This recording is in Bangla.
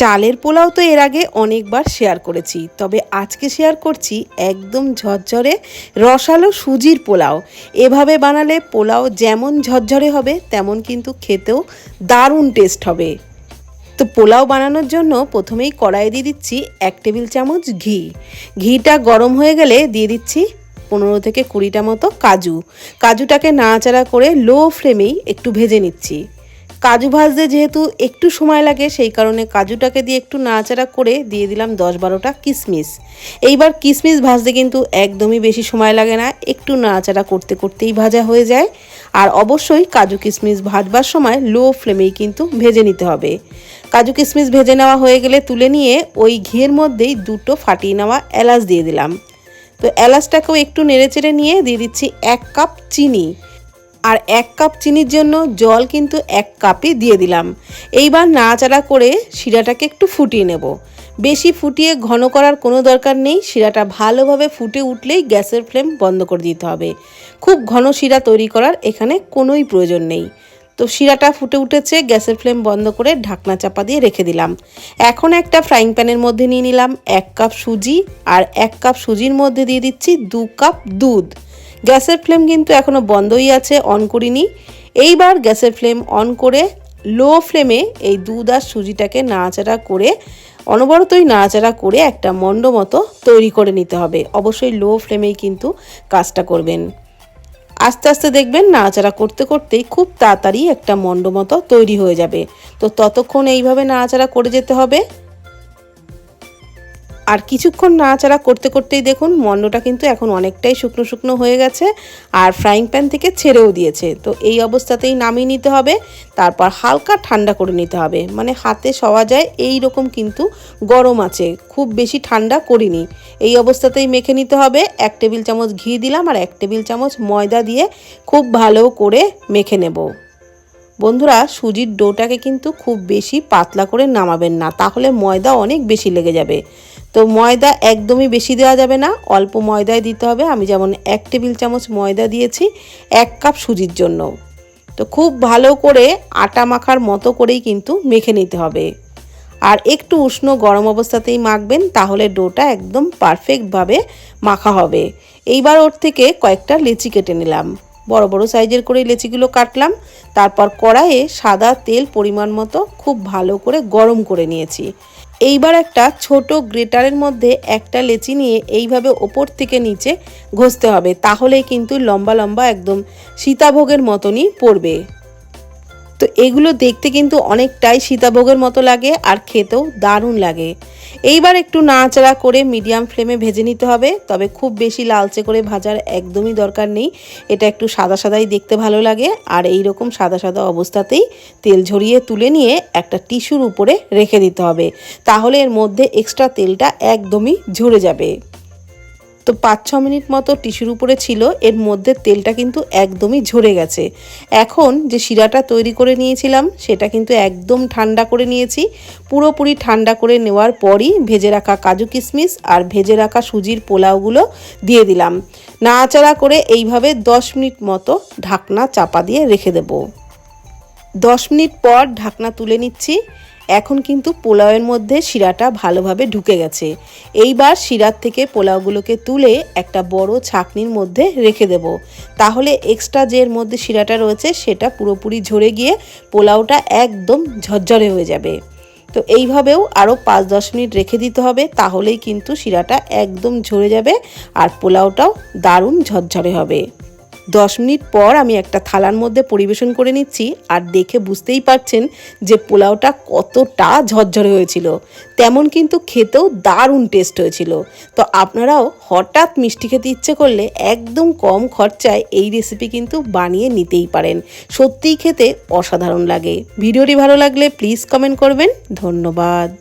চালের পোলাও তো এর আগে অনেকবার শেয়ার করেছি, তবে আজকে শেয়ার করছি একদম ঝরঝরে রসালো সুজির পোলাও। এভাবে বানালে পোলাও যেমন ঝরঝরে হবে, তেমন কিন্তু খেতেও দারুণ টেস্ট হবে। তো পোলাও বানানোর জন্য প্রথমেই কড়াইয়ে দিয়ে দিচ্ছি এক টেবিল চামচ ঘি। ঘিটা গরম হয়ে গেলে দিয়ে দিচ্ছি পনেরো থেকে কুড়িটা মতো কাজু। কাজুটাকে নাড়াচাড়া করে লো ফ্লেমেই একটু ভেজে নিচ্ছি। কাজু ভাজতে যেহেতু একটু সময় লাগে, সেই কারণে কাজুটাকে দিয়ে একটু নাড়াচাড়া করে দিয়ে দিলাম দশ বারোটা কিশমিশ এইবার কিশমিশ ভাজতে কিন্তু একদমই বেশি সময় লাগে না, একটু নাড়াচাড়া করতে করতেই ভাজা হয়ে যায়। আর অবশ্যই কাজু কিশমিশ ভাজবার সময় লো ফ্লেমেই কিন্তু ভেজে নিতে হবে। কাজু কিশমিশ ভেজে নেওয়া হয়ে গেলে তুলে নিয়ে ওই ঘিয়ের মধ্যেই দুটো ফাটিয়ে নেওয়া এলাচ দিয়ে দিলাম। তো এলাচটাকেও একটু নেড়েচেড়ে নিয়ে দিয়ে দিচ্ছি এক কাপ চিনি। আর এক কাপ চিনির জন্য জল কিন্তু এক কাপই দিয়ে দিলাম। এইবার নাড়াচাড়া করে শিরাটাকে একটু ফুটিয়ে নেব। বেশি ফুটিয়ে ঘন করার কোনো দরকার নেই, শিরাটা ভালোভাবে ফুটে উঠলেই গ্যাসের ফ্লেম বন্ধ করে দিতে হবে। খুব ঘন শিরা তৈরি করার এখানে কোনোই প্রয়োজন নেই। তো শিরাটা ফুটে উঠেছে, গ্যাসের ফ্লেম বন্ধ করে ঢাকনা চাপা দিয়ে রেখে দিলাম। এখন একটা ফ্রাইং প্যানের মধ্যে নিয়ে নিলাম এক কাপ সুজি, আর এক কাপ সুজির মধ্যে দিয়ে দিচ্ছি দু কাপ দুধ। গ্যাসের ফ্লেম কিন্তু এখনও বন্ধই আছে অন করিনি। এইবার গ্যাসের ফ্লেম অন করে লো ফ্লেমে এই দুধ আর সুজিটাকে নাড়াচাড়া করে, অনবরতই নাড়াচাড়া করে একটা মণ্ড মতো তৈরি করে নিতে হবে। অবশ্যই লো ফ্লেমেই কিন্তু কাজটা করবেন। আস্তে আস্তে দেখবেন নাড়াচাড়া করতে করতেই খুব তাড়াতাড়ি একটা মণ্ড মতো তৈরি হয়ে যাবে। তো ততক্ষণ এইভাবে নাড়াচাড়া করে যেতে হবে। আর কিছুক্ষণ নাড়াচাড়া করতে করতেই দেখুন মন্ডটা কিন্তু এখন অনেকটাই শুকনো শুকনো হয়ে গেছে আর ফ্রাইং প্যান থেকে ছেড়েও দিয়েছে। তো এই অবস্থাতেই নামিয়ে নিতে হবে, তারপর হালকা ঠান্ডা করে নিতে হবে। মানে হাতে সওয়া যায়, এই রকম কিন্তু গরম আছে, খুব বেশি ঠান্ডা করিনি। এই অবস্থাতেই মেখে নিতে হবে, এক টেবিল চামচ ঘি দিলাম আর এক টেবিল চামচ ময়দা দিয়ে খুব ভালো করে মেখে নেব। বন্ধুরা, সুজির ডোটাকে কিন্তু খুব বেশি পাতলা করে নামাবেন না, তাহলে ময়দা অনেক বেশি লেগে যাবে। তো ময়দা একদমই বেশি দেওয়া যাবে না, অল্প ময়দায় দিতে হবে। আমি যেমন এক টেবিল চামচ ময়দা দিয়েছি, এক কাপ সুজির জন্য। তো খুব ভালো করে আটা মাখার মতো করেই কিন্তু মেখে নিতে হবে। আর একটু উষ্ণ গরম অবস্থাতেই মাখবেন, তাহলে ডোটা একদম পারফেক্টভাবে মাখা হবে। এইবার ওর থেকে কয়েকটা লেচি কেটে নিলাম। বড় বড় সাইজের করে লেচিগুলো কাটলাম। তারপর কড়াইয়ে সাদা তেল পরিমাণ মতো খুব ভালো করে গরম করে নিয়েছি। এইবার একটা ছোট গ্রেটারের মধ্যে একটা লেচি নিয়ে এইভাবে ওপর থেকে নিচে ঘষতে হবে। তাহলেই কিন্তু লম্বা লম্বা একদম সীতাভোগের মতনই পড়বে। তো এগুলো দেখতে কিন্তু অনেকটাই সীতাভোগের মতো লাগে আর খেতেও দারুণ লাগে। এইবার একটু নাড়াচাড়া করে মিডিয়াম ফ্লেমে ভেজে নিতে হবে, তবে খুব বেশি লালচে করে ভাজার একদমই দরকার নেই। এটা একটু সাদা সাদাই দেখতে ভালো লাগে, আর এই রকম সাদা সাদা অবস্থাতেই তেল ঝরিয়ে তুলে নিয়ে একটা টিস্যুর উপরে রেখে দিতে হবে, তাহলে এর মধ্যে এক্সট্রা তেলটা একদমই ঝরে যাবে। তো পাঁচ ছ মিনিট মতো টিস্যুর উপরে ছিল, এর মধ্যে তেলটা কিন্তু একদমই ঝরে গেছে। এখন যে শিরাটা তৈরি করে নিয়েছিলাম, সেটা কিন্তু একদম ঠান্ডা করে নিয়েছি। পুরোপুরি ঠান্ডা করে নেওয়ার পরই ভেজে রাখা কাজু কিশমিশ আর ভেজে রাখা সুজির পোলাওগুলো দিয়ে দিলাম। নাড়াচাড়া করে এইভাবে দশ মিনিট মতো ঢাকনা চাপা দিয়ে রেখে দেব। দশ মিনিট পর ঢাকনা তুলে নিচ্ছি। এখন কিন্তু পোলাওয়ের মধ্যে শিরাটা ভালোভাবে ঢুকে গেছে। এইবার শিরার থেকে পোলাওগুলোকে তুলে একটা বড় ছাকনির মধ্যে রেখে দেব। তাহলে এক্সট্রা যে মধ্যে শিরাটা রয়েছে, সেটা পুরোপুরি ঝরে গিয়ে পোলাওটা একদম ঝরঝরে হয়ে যাবে। তো এইভাবেও আরও পাঁচ দশ মিনিট রেখে দিতে হবে, তাহলেই কিন্তু শিরাটা একদম ঝরে যাবে আর পোলাওটাও দারুণ ঝরঝরে হবে। দশ মিনিট পর আমি একটা থালার মধ্যে পরিবেশন করে নিচ্ছি আর দেখে বুঝতেই পারছেন যে পোলাওটা কতটা ঝরঝরে হয়েছিল। তেমন কিন্তু খেতেও দারুণ টেস্ট হয়েছিল। তো আপনারাও হঠাৎ মিষ্টি খেতে ইচ্ছে করলে একদম কম খরচায় এই রেসিপি কিন্তু বানিয়ে নিতেই পারেন। সত্যিই খেতে অসাধারণ লাগে। ভিডিওটি ভালো লাগলে প্লিজ কমেন্ট করবেন। ধন্যবাদ।